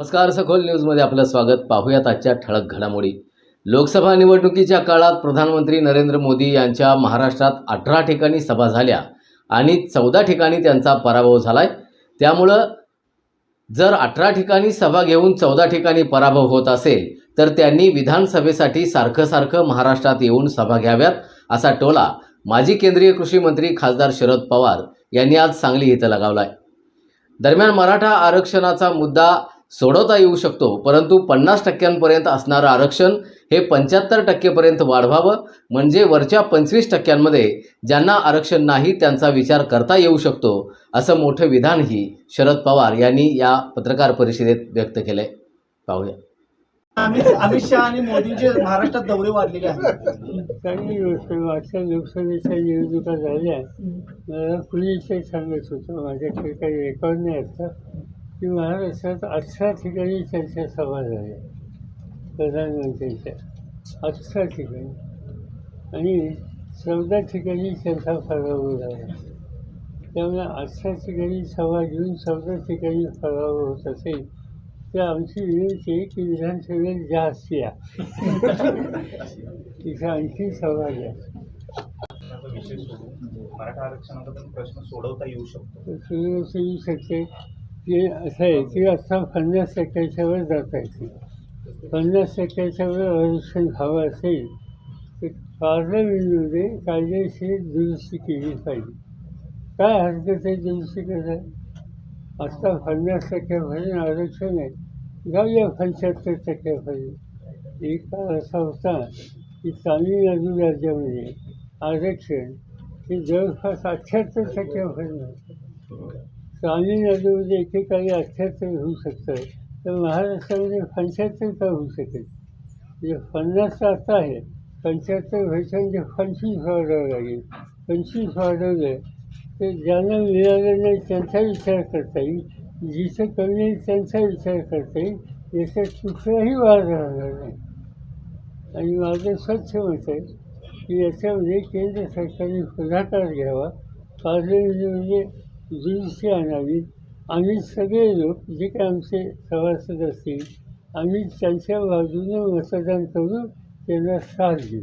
नमस्कार सखोल न्यूजमध्ये आपलं स्वागत. पाहूयात आजच्या ठळक घडामोडी. लोकसभा निवडणुकीच्या काळात प्रधानमंत्री नरेंद्र मोदी यांच्या महाराष्ट्रात अठरा ठिकाणी सभा झाल्या आणि चौदा ठिकाणी त्यांचा पराभव झाला आहे त्यामुळं जर अठरा ठिकाणी सभा घेऊन चौदा ठिकाणी पराभव होत असेल तर त्यांनी विधानसभेसाठी सारखं सारखं महाराष्ट्रात येऊन सभा घ्याव्यात असा टोला माजी केंद्रीय कृषी मंत्री खासदार शरद पवार यांनी आज सांगली इथं लगावला आहे दरम्यान मराठा आरक्षणाचा मुद्दा सोडवता येऊ शकतो. परंतु पन्नास टक्क्यांपर्यंत असणारं आरक्षण हे पंच्याहत्तर टक्केपर्यंत वाढवावं म्हणजे वरच्या पंचवीस टक्क्यांमध्ये ज्यांना आरक्षण नाही त्यांचा विचार करता येऊ शकतो असं मोठं विधानही शरद पवार यांनी या पत्रकार परिषदेत व्यक्त केलंय. पाहूया. अमित अमित शहा आणि मोदींचे महाराष्ट्रात दौरे वाढलेले आहेत. चांगली गोष्ट. मागच्या लोकसभेच्या निवडणुका झाल्या. मला कुणीचे सांगत होतं. माझ्याकडे काही रेकॉर्ड नाही असतं की महाराष्ट्रात अठरा ठिकाणी त्यांच्या सभा झाल्या. प्रधानमंत्र्यांच्या. अठरा ठिकाणी. आणि चौदा ठिकाणी त्यांचा पराभव झाला. त्यामुळे अठरा ठिकाणी सभा घेऊन चौदा ठिकाणी पराभव होत असेल तर आमची विनंती आहे की विधानसभेत जास्त या तिथे आणखी सभा घ्या. मराठा आरक्षणाचा प्रश्न सोडवता येऊ शकतो. सुरू येऊ शकते. की असं आहे की आता पन्नास टक्क्याच्या वर जाता येते पन्नास टक्क्याच्या वर आरक्षण हवं असेल तर पार्लमेंटमध्ये कायदेशीर दुरुस्ती केली पाहिजे. काय हरकत आहे दुरुस्ती करायला? आत्ता पन्नास टक्क्यापर्यंत आरक्षण आहे. जाऊया पंच्याहत्तर टक्क्यापर्यंत. एक काळ असा होता की तामिळनाडू राज्यामध्ये आरक्षण हे जवळपास अठ्ठ्याहत्तर टक्क्यापर्यंत होतं. तामिळनाडूमध्ये एकेकाळी अठ्ठ्याहत्तर होऊ शकतं. तर महाराष्ट्रामध्ये पंच्याहत्तर का होऊ शकेल? म्हणजे पन्नास आता आहे. पंच्याहत्तर व्हायच्या म्हणजे पंचवीस वाढवावं लागेल. पंचवीस वाढवलं तर ज्यांना मिळालं नाही त्यांचा विचार करता येईल. जिथं कमी आहे त्यांचा विचार करता येईल. याचा कुठलाही वाद राहणार नाही. आणि माझं स्वच्छ मत आहे की याच्यामध्ये केंद्र सरकारने पुढाकार घ्यावा. पार्लमेंटमध्ये दुरुस्ती आणावी. आम्ही सगळे लोक जे काही आमचे सभासद असतील आम्ही त्यांच्या बाजूने मतदान करून त्यांना साथ देऊ.